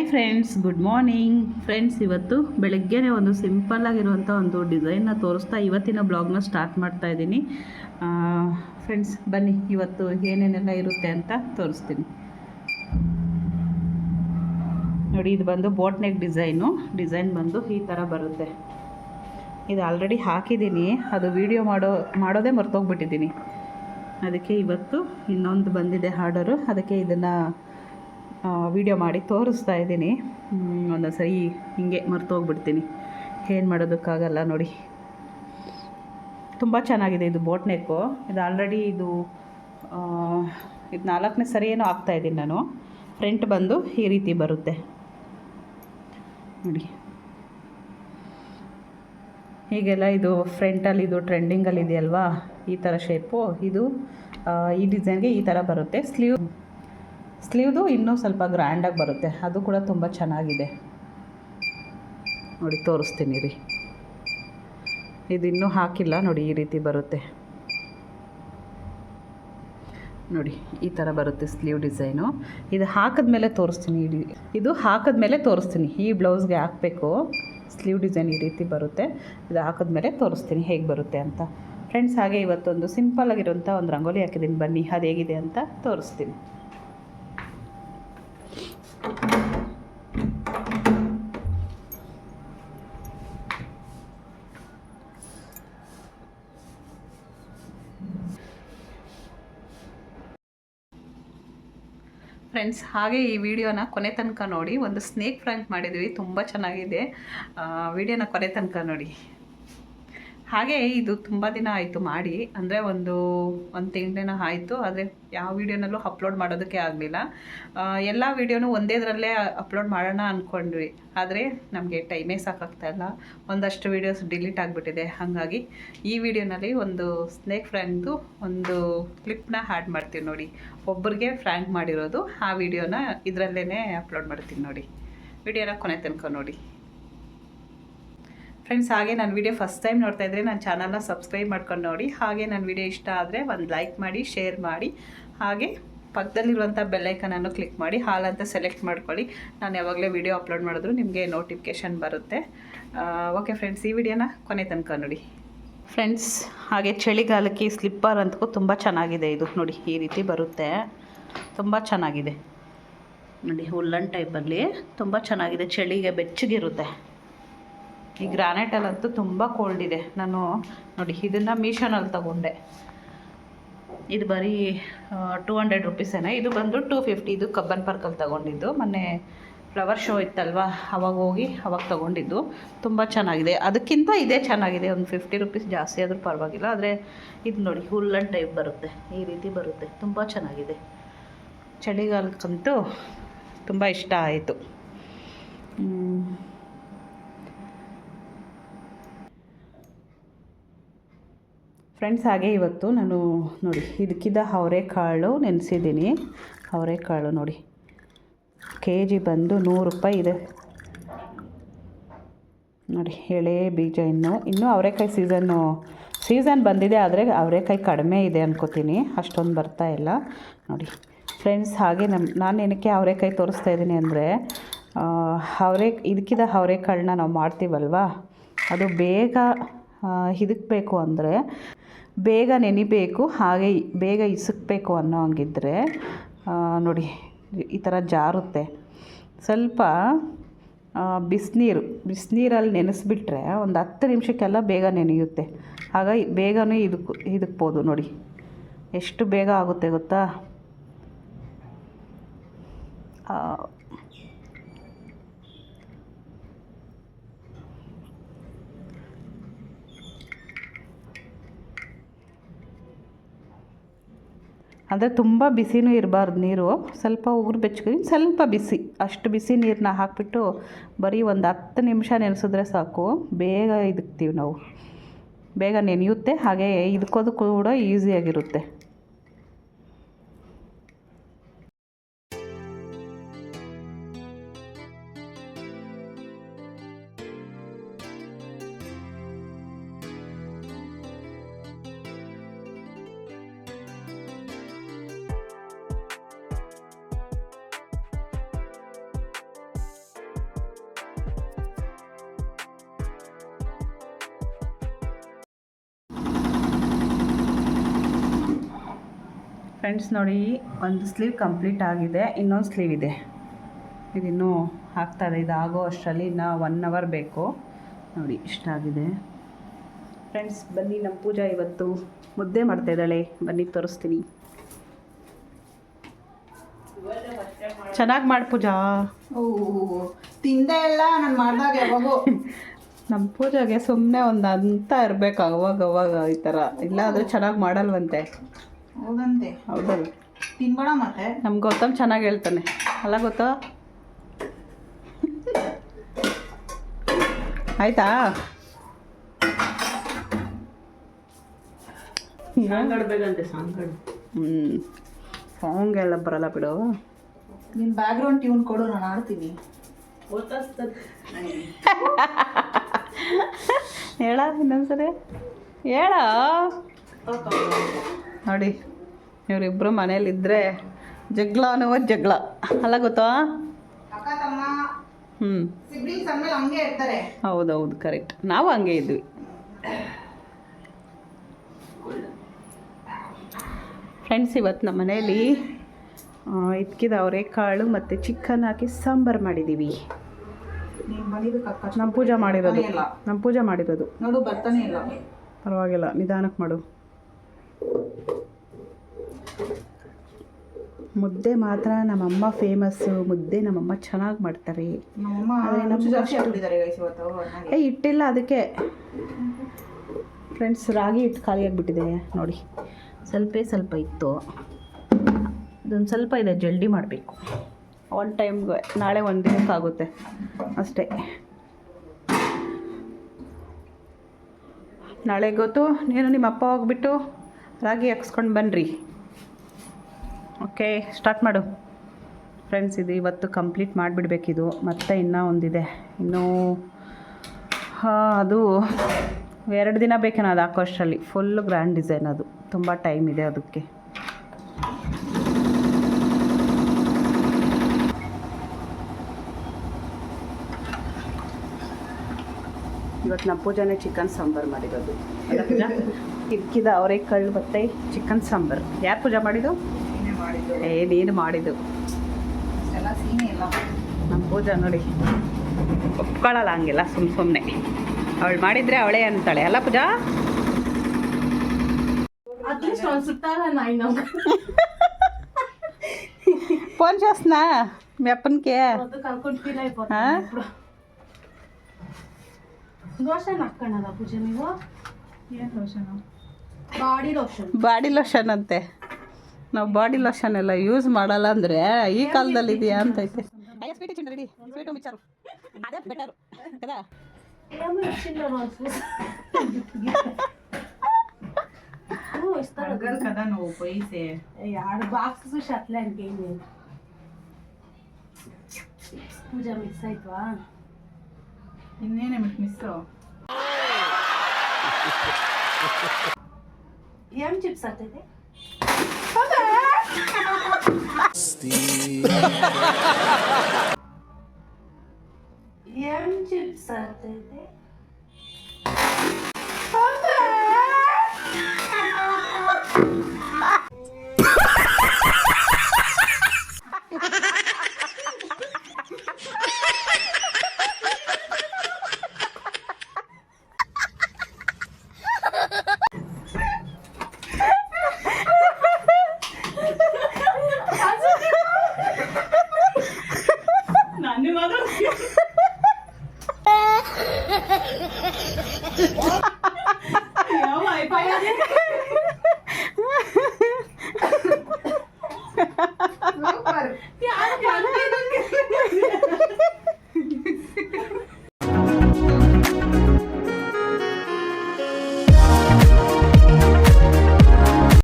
Hi friends good morning friends ಇವತ್ತು ಬೆಳಗ್ಗೆನೇ ಒಂದು ಸಿಂಪಲ್ ಆಗಿರುವಂಥ ಒಂದು ಡಿಸೈನ್ನ ತೋರಿಸ್ತಾ ಇವತ್ತಿನ ಬ್ಲಾಗ್ನ ಸ್ಟಾರ್ಟ್ ಮಾಡ್ತಾ ಇದ್ದೀನಿ. ಫ್ರೆಂಡ್ಸ್ ಬನ್ನಿ, ಇವತ್ತು ಏನೇನೆಲ್ಲ ಇರುತ್ತೆ ಅಂತ ತೋರಿಸ್ತೀನಿ. ನೋಡಿ, ಇದು ಬಂದು ಬೋಟ್ ನೆಕ್ ಡಿಸೈನು ಡಿಸೈನ್ ಬಂದು ಈ ಥರ ಬರುತ್ತೆ. ಇದು ಆಲ್ರೆಡಿ ಹಾಕಿದ್ದೀನಿ. ಅದು ವಿಡಿಯೋ ಮಾಡೋ, ಮಾಡೋದೇ ಮರ್ತೋಗ್ಬಿಟ್ಟಿದ್ದೀನಿ. ಅದಕ್ಕೆ ಇವತ್ತು ಇನ್ನೊಂದು ಬಂದಿದೆ ಆರ್ಡರು ಅದಕ್ಕೆ ಇದನ್ನು ವಿಡಿಯೋ ಮಾಡಿ ತೋರಿಸ್ತಾ ಇದ್ದೀನಿ. ಒಂದೊಂದು ಸರಿ ಹಿಂಗೆ ಮರ್ತೋಗ್ಬಿಡ್ತೀನಿ ಏನು ಮಾಡೋದಕ್ಕಾಗಲ್ಲ ನೋಡಿ. ತುಂಬ ಚೆನ್ನಾಗಿದೆ ಇದು ಬೋಟ್ ನೆಕ್ಕು ಇದು ಆಲ್ರೆಡಿ ಇದು ಇದು ನಾಲ್ಕನೇ ಸರಿ ಏನೋ ಹಾಕ್ತಾಯಿದ್ದೀನಿ ನಾನು. ಫ್ರಂಟ್ ಬಂದು ಈ ರೀತಿ ಬರುತ್ತೆ. ನೋಡಿ. ಹೀಗೆಲ್ಲ ಇದು ಫ್ರಂಟಲ್ಲಿ ಇದು ಟ್ರೆಂಡಿಂಗಲ್ಲಿ ಇದೆಯಲ್ವಾ? ಈ ಥರ ಶೇಪು ಇದು ಈ ಡಿಸೈನ್ಗೆ ಈ ಥರ ಬರುತ್ತೆ. ಸ್ಲೀವ್ ಸ್ಲೀವ್ದು ಇನ್ನೂ ಸ್ವಲ್ಪ ಗ್ರ್ಯಾಂಡಾಗಿ ಬರುತ್ತೆ. ಅದು ಕೂಡ ತುಂಬ ಚೆನ್ನಾಗಿದೆ. ನೋಡಿ, ತೋರಿಸ್ತೀನಿ ರೀ ಇದು ಇನ್ನೂ ಹಾಕಿಲ್ಲ ನೋಡಿ, ಈ ರೀತಿ ಬರುತ್ತೆ. ನೋಡಿ, ಈ ಥರ ಬರುತ್ತೆ ಸ್ಲೀವ್ ಡಿಸೈನು. ಇದು ಹಾಕಿದ್ಮೇಲೆ ತೋರಿಸ್ತೀನಿ ಇಡೀ. ಇದು ಹಾಕಿದ್ಮೇಲೆ ತೋರಿಸ್ತೀನಿ. ಈ ಬ್ಲೌಸ್ಗೆ ಹಾಕಬೇಕು. ಸ್ಲೀವ್ ಡಿಸೈನ್ ಈ ರೀತಿ ಬರುತ್ತೆ. ಇದು ಹಾಕಿದ್ಮೇಲೆ ತೋರಿಸ್ತೀನಿ ಹೇಗೆ ಬರುತ್ತೆ ಅಂತ. ಫ್ರೆಂಡ್ಸ್, ಹಾಗೆ ಇವತ್ತೊಂದು ಸಿಂಪಲ್ ಆಗಿರುವಂಥ ಒಂದು ರಂಗೋಲಿ ಹಾಕಿದ್ದೀನಿ. ಬನ್ನಿ, ಅದು ಹೇಗಿದೆ ಅಂತ ತೋರಿಸ್ತೀನಿ. ಫ್ರೆಂಡ್ಸ್ ಹಾಗೆ ಈ ವಿಡಿಯೋನ ಕೊನೆ ತನಕ ನೋಡಿ, ಒಂದು ಸ್ನೇಕ್ ಫ್ರ್ಯಾಂಕ್ ಮಾಡಿದ್ವಿ ತುಂಬ ಚೆನ್ನಾಗಿದೆ. ವಿಡಿಯೋನ ಕೊನೆ ತನಕ ನೋಡಿ. ಹಾಗೆ ಇದು ತುಂಬ ದಿನ ಆಯಿತು ಮಾಡಿ, ಅಂದರೆ ಒಂದು ಒಂದು ತಿಂಗಳೇನೋ ಆಯಿತು, ಆದರೆ ಯಾವ ವೀಡಿಯೋನಲ್ಲೂ ಅಪ್ಲೋಡ್ ಮಾಡೋದಕ್ಕೆ ಆಗಲಿಲ್ಲ. ಎಲ್ಲ ವಿಡಿಯೋನು ಒಂದೇದರಲ್ಲೇ ಅಪ್ಲೋಡ್ ಮಾಡೋಣ ಅಂದ್ಕೊಂಡ್ವಿ ಆದರೆ ನಮಗೆ ಟೈಮೇ ಸಾಕಾಗ್ತಾ ಇಲ್ಲ. ಒಂದಷ್ಟು ವೀಡಿಯೋಸ್ ಡಿಲೀಟ್ ಆಗಿಬಿಟ್ಟಿದೆ. ಹಾಗಾಗಿ ಈ ವಿಡಿಯೋನಲ್ಲಿ ಒಂದು ಸ್ನೇಕ್ ಫ್ರ್ಯಾಂಕ್ದು ಒಂದು ಕ್ಲಿಪ್ನ ಆ್ಯಡ್ ಮಾಡ್ತೀವಿ ನೋಡಿ. ಒಬ್ಬರಿಗೆ ಫ್ರ್ಯಾಂಕ್ ಮಾಡಿರೋದು, ಆ ವಿಡಿಯೋನ ಇದರಲ್ಲೇ ಅಪ್ಲೋಡ್ ಮಾಡ್ತೀನಿ ನೋಡಿ. ವಿಡಿಯೋನ ಕೊನೆ ತನಕ ನೋಡಿ. ಫ್ರೆಂಡ್ಸ್, ಹಾಗೆ ನನ್ನ ವಿಡಿಯೋ ಫಸ್ಟ್ ಟೈಮ್ ನೋಡ್ತಾ ಇದ್ದರೆ ನನ್ನ ಚಾನಲ್ನ ಸಬ್ಸ್ಕ್ರೈಬ್ ಮಾಡ್ಕೊಂಡು ನೋಡಿ. ಹಾಗೆ ನನ್ನ ವಿಡಿಯೋ ಇಷ್ಟ ಆದರೆ ಒಂದು ಲೈಕ್ ಮಾಡಿ ಶೇರ್ ಮಾಡಿ. ಹಾಗೆ ಪಕ್ಕದಲ್ಲಿರುವಂಥ ಬೆಲ್ಲೈಕನನ್ನು ಕ್ಲಿಕ್ ಮಾಡಿ, ಹಾಲ್ ಅಂತ ಸೆಲೆಕ್ಟ್ ಮಾಡ್ಕೊಳ್ಳಿ. ನಾನು ಯಾವಾಗಲೇ ವಿಡಿಯೋ ಅಪ್ಲೋಡ್ ಮಾಡಿದ್ರು ನಿಮಗೆ ನೋಟಿಫಿಕೇಷನ್ ಬರುತ್ತೆ. ಓಕೆ ಫ್ರೆಂಡ್ಸ್ ಈ ವಿಡಿಯೋನ ಕೊನೆ ತನಕ ನೋಡಿ. ಫ್ರೆಂಡ್ಸ್ ಹಾಗೆ ಚಳಿಗಾಲಕ್ಕೆ ಸ್ಲಿಪ್ಪರ್ ಅಂತಕ್ಕೂ ತುಂಬ ಚೆನ್ನಾಗಿದೆ ಇದು. ನೋಡಿ, ಈ ರೀತಿ ಬರುತ್ತೆ. ತುಂಬ ಚೆನ್ನಾಗಿದೆ. ನೋಡಿ ಹುಲ್ಲನ್ ಟೈಪಲ್ಲಿ ತುಂಬ ಚೆನ್ನಾಗಿದೆ. ಚಳಿಗೆ ಬೆಚ್ಚಗಿರುತ್ತೆ. ಈ ಗ್ರಾನೈಟಲ್ಲಂತೂ ತುಂಬ ಕೋಲ್ಡ್ ಇದೆ. ನಾನು ನೋಡಿ, ಇದನ್ನು ಮೀಶೋನಲ್ಲಿ ತಗೊಂಡೆ. ಇದು ಬರೀ ಟೂ ಹಂಡ್ರೆಡ್ ರುಪೀಸೇನೆ ಇದು ಬಂದು ಟೂ ಫಿಫ್ಟಿ ಇದು ಕಬ್ಬನ್ ಪಾರ್ಕಲ್ಲಿ ತಗೊಂಡಿದ್ದು. ಮೊನ್ನೆ ಫ್ಲವರ್ ಶೋ ಇತ್ತಲ್ವಾ? ಅವಾಗ ಹೋಗಿ ಅವಾಗ ತೊಗೊಂಡಿದ್ದು. ತುಂಬ ಚೆನ್ನಾಗಿದೆ. ಅದಕ್ಕಿಂತ ಇದೇ ಚೆನ್ನಾಗಿದೆ. ಒಂದು ಫಿಫ್ಟಿ ರುಪೀಸ್ ಜಾಸ್ತಿ ಆದರೂ ಪರವಾಗಿಲ್ಲ. ಆದರೆ ಇದು ನೋಡಿ, ಹುಲ್ಲನ್ ಟೈಪ್ ಬರುತ್ತೆ. ಈ ರೀತಿ ಬರುತ್ತೆ. ತುಂಬ ಚೆನ್ನಾಗಿದೆ. ಚಳಿಗಾಲಕ್ಕಂತೂ ತುಂಬ ಇಷ್ಟ ಆಯಿತು. ಫ್ರೆಂಡ್ಸ್ ಹಾಗೆ ಇವತ್ತು ನಾನು ನೋಡಿ ಇದಕ್ಕಿದ್ದ ಅವರೆಕಾಳು ನೆನೆಸಿದ್ದೀನಿ. ಅವರೆಕಾಳು ನೋಡಿ. ಕೆ ಜಿ ಬಂದು ನೂರು ರೂಪಾಯಿ ಇದೆ. ನೋಡಿ, ಎಳೆ, ಬೀಜ ಇನ್ನು, ಇನ್ನೂ ಅವರೆಕಾಯಿ ಸೀಸನ್ನು ಸೀಸನ್ ಬಂದಿದೆ ಆದರೆ ಅವರೆಕಾಯಿ ಕಡಿಮೆ ಇದೆ ಅನ್ಕೋತೀನಿ. ಅಷ್ಟೊಂದು ಬರ್ತಾ ಇಲ್ಲ. ನೋಡಿ ಫ್ರೆಂಡ್ಸ್ ಹಾಗೆ ನಮ್ಮ ನಾನು ಏನಕ್ಕೆ ಅವರೆಕಾಯಿ ತೋರಿಸ್ತಾ ಇದ್ದೀನಿ ಅಂದರೆ ಅವರೆ ಇದಕ್ಕಿದ ಅವರೆಕಾಳನ್ನ ನಾವು ಮಾಡ್ತೀವಲ್ವಾ? ಅದು ಬೇಗ ಹಿದಕಬೇಕು ಅಂದರೆ ಬೇಗ ನೆನಿಬೇಕು, ಹಾಗೆ ಬೇಗ ಇಸುಕ್ಬೇಕು ಅನ್ನೋ ಹಂಗಿದ್ರೆ ನೋಡಿ, ಈ ಥರ ಜಾರುತ್ತೆ. ಸ್ವಲ್ಪ ಬಿಸಿನೀರು, ಬಿಸಿನೀರಲ್ಲಿ ನೆನೆಸ್ಬಿಟ್ರೆ ಒಂದು ಹತ್ತು ನಿಮಿಷಕ್ಕೆಲ್ಲ ಬೇಗ ನೆನೆಯುತ್ತೆ. ಆಗ ಬೇಗನೇ ಇದಕ್ಕೆ ಇದಕ್ಬೋದು ನೋಡಿ. ಎಷ್ಟು ಬೇಗ ಆಗುತ್ತೆ ಗೊತ್ತಾ? ಅಂದರೆ ತುಂಬ ಬಿಸಿನೂ ಇರಬಾರ್ದು ನೀರು. ಸ್ವಲ್ಪ ಉಗುರು ಬೆಚ್ಚಗೆ, ಸ್ವಲ್ಪ ಬಿಸಿ. ಅಷ್ಟು ಬಿಸಿ ನೀರನ್ನ ಹಾಕಿಬಿಟ್ಟು ಬರೀ ಒಂದು ಹತ್ತು ನಿಮಿಷ ನೆನೆಸಿದ್ರೆ ಸಾಕು. ಬೇಗ ಇದಕ್ತೀವಿ ನಾವು. ಬೇಗ ನೆನೆಯುತ್ತೆ. ಹಾಗೆ ಇದಕ್ಕೋದು ಕೂಡ ಈಸಿಯಾಗಿರುತ್ತೆ ಫ್ರೆಂಡ್ಸ್ ನೋಡಿ ಒಂದು ಸ್ಲೀವ್ ಕಂಪ್ಲೀಟ್ ಆಗಿದೆ ಇನ್ನೊಂದು ಸ್ಲೀವ್ ಇದೆ. ಇದಿನ್ನೂ ಹಾಕ್ತಾರೆ ಇದು ಆಗೋ ಅಷ್ಟರಲ್ಲಿ ಇನ್ನು ಒನ್ ಅವರ್ ಬೇಕು. ನೋಡಿ ಇಷ್ಟಾಗಿದೆ ಫ್ರೆಂಡ್ಸ್ ಬನ್ನಿ ನಮ್ಮ ಪೂಜಾ ಇವತ್ತು ಮುದ್ದೆ ಮಾಡ್ತಾ ಇದ್ದಾಳೆ. ಬನ್ನಿ ತೋರಿಸ್ತೀನಿ. ಚೆನ್ನಾಗಿ ಮಾಡಿ ಪೂಜಾ. ತಿಂದೆ ಇಲ್ಲ ನಾನು ಮಾಡಿದಾಗ ಯಾವಾಗೋ ನಮ್ಮ ಪೂಜೆಗೆ ಸುಮ್ಮನೆ ಒಂದು ಅಂತ ಇರಬೇಕು ಅವಾಗ ಅವಾಗ ಈ ಥರ ಇಲ್ಲಾಂದರೆ ಚೆನ್ನಾಗಿ ಮಾಡಲ್ವಂತೆ. ಹೌದಂತೆ. ಹೌದಲ್ಲ? ತಿನ್ಬೇಡ ಮತ್ತೆ. ನಮ್ಮ ಗೌತಮ್ ಚೆನ್ನಾಗಿ ಹೇಳ್ತಾನೆ. ಅಲ್ಲ ಗೊತ್ತಾ? ಆಯ್ತಾ? ಸಾಂಗಾಡ್ಬೇಕಂತೆ ಸಾಂಗಾಡ್. ಹ್ಞೂ ಸಾಂಗ್ ಎಲ್ಲ ಬರಲ್ಲ ಬಿಡು. ನಿನ್ ಬ್ಯಾಕ್ಗ್ರೌಂಡ್ ಟ್ಯೂನ್ ಕೊಡು ನಾನು ಆಡ್ತೀನಿ ಹೇಳ ಇನ್ನೊಂದ್ಸರಿ. ಹೇಳ? ನೋಡಿ ಇವರಿಬ್ಬರು ಮನೇಲಿದ್ದರೆ ಜಗಳ ಅನ್ನುವ ಜಗಳ. ಅಲ್ಲ ಗೊತ್ತಾ? ಹ್ಞೂ ಹೌದೌದು ಕರೆಕ್ಟ್ ನಾವು ಹಂಗೆ ಇದ್ವಿ. ಫ್ರೆಂಡ್ಸ್ ಇವತ್ತು ನಮ್ಮ ಮನೇಲಿ ಇದ್ಕಿದ ಅವರೆಕಾಳು ಮತ್ತು ಚಿಕನ್ ಹಾಕಿ ಸಾಂಬಾರು ಮಾಡಿದ್ದೀವಿ ನಮ್ಮ ಪೂಜೆ ಮಾಡಿರೋದು. ನಮ್ಮ ಪೂಜೆ ಮಾಡಿರೋದು. ಪರವಾಗಿಲ್ಲ ನಿಧಾನಕ್ಕೆ ಮಾಡು. ಮುದ್ದೆ ಮಾತ್ರ ನಮ್ಮಮ್ಮ ಫೇಮಸ್ಸು ಮುದ್ದೆ ನಮ್ಮಮ್ಮ ಚೆನ್ನಾಗಿ ಮಾಡ್ತಾರೆ. ಏ ಇಟ್ಟಿಲ್ಲ ಅದಕ್ಕೆ. ಫ್ರೆಂಡ್ಸ್ ರಾಗಿ ಹಿಟ್ಟು ಖಾಲಿಯಾಗಿಬಿಟ್ಟಿದೆ ನೋಡಿ. ಸ್ವಲ್ಪ ಸ್ವಲ್ಪ ಇತ್ತು. ಅದೊಂದು ಸ್ವಲ್ಪ ಇದೆ ಜಲ್ದಿ ಮಾಡಬೇಕು. ಒನ್ ಟೈಮ್ಗೆ ನಾಳೆ ಒಂದು ದಿನಕ್ಕಾಗುತ್ತೆ ಅಷ್ಟೇ. ನಾಳೆ ಗೊತ್ತು ನೀನು ನಿಮ್ಮ ಅಪ್ಪ ಹೋಗ್ಬಿಟ್ಟು ರಾಗಿ ಹಾಕ್ಸ್ಕೊಂಡು ಬನ್ನಿರಿ ಓಕೆ ಸ್ಟಾರ್ಟ್ ಮಾಡು. ಫ್ರೆಂಡ್ಸ್ ಇದು ಇವತ್ತು ಕಂಪ್ಲೀಟ್ ಮಾಡಿಬಿಡ್ಬೇಕಿದು. ಮತ್ತೆ ಇನ್ನೂ ಒಂದಿದೆ. ಇನ್ನೂ, ಹಾಂ, ಅದು ಎರಡು ದಿನ ಬೇಕೇನೋ ಅದು ಹಾಕೋ ಅಷ್ಟರಲ್ಲಿ ಫುಲ್ಲು ಗ್ರ್ಯಾಂಡ್ ಡಿಸೈನ್ ಅದು. ತುಂಬ ಟೈಮ್ ಇದೆ ಅದಕ್ಕೆ. ಇವತ್ತು ನಮ್ಮ ಪೂಜಾನೇ ಚಿಕನ್ ಸಾಂಬಾರು ಮಾಡಿರೋದು. ಅಲ್ಲ ಪೂಜಾ ಇದ್ಕಿದ ಅವರೆಕಾಳು ಮತ್ತು ಚಿಕನ್ ಸಾಂಬಾರು ಯಾರು ಪೂಜೆ ಮಾಡಿದ್ದು ನೀನೇ ಮಾಡಿದ್ದು ಏ ನೀನು ಮಾಡಿದ್ದು ಎಲ್ಲ ಸೀನೆ ಇಲ್ಲ ನಮ್ಮ ಪೂಜಾ ನೋಡಿ ಒಪ್ಕೊಳ್ಳಲ್ಲ ಹಂಗೆಲ್ಲ ಸುಮ್ಮ ಸುಮ್ಮನೆ ಅವಳು ಮಾಡಿದರೆ ಅವಳೇ ಅಂತಾಳೆ ಅಲ್ಲ ಪೂಜಾ ಅಟ್ಲೀಸ್ಟ್ ಒಂದು ಸುತ್ತಾಲ ನಾಯಿ ನಮ್ಗೆ ಫೋನ್ చేస్తున్నా మీ అప్పనికి ಅದು ಕರ್ಕೊಂಡು ಫೀಲ್ ಹಾ? అయిపోతుంది ఇప్పుడు ಲೋಷನ್ ಬಾಡಿ ಲೋಷನ್. ಅಂತೆ. ನಾವು ಬಾಡಿ ಲೋಷನ್ ಎಲ್ಲ ಯೂಸ್ ಮಾಡಲ್ಲ ಅಂದ್ರೆ ಈ ಕಾಲದಲ್ಲಿ ಇದೆಯಾ ಅಂತ ಐತೆ. ಇನ್ನೇನೇ ಮಿಸ್ PM चिप्स आते थे PM चिप्स आते थे Yeah.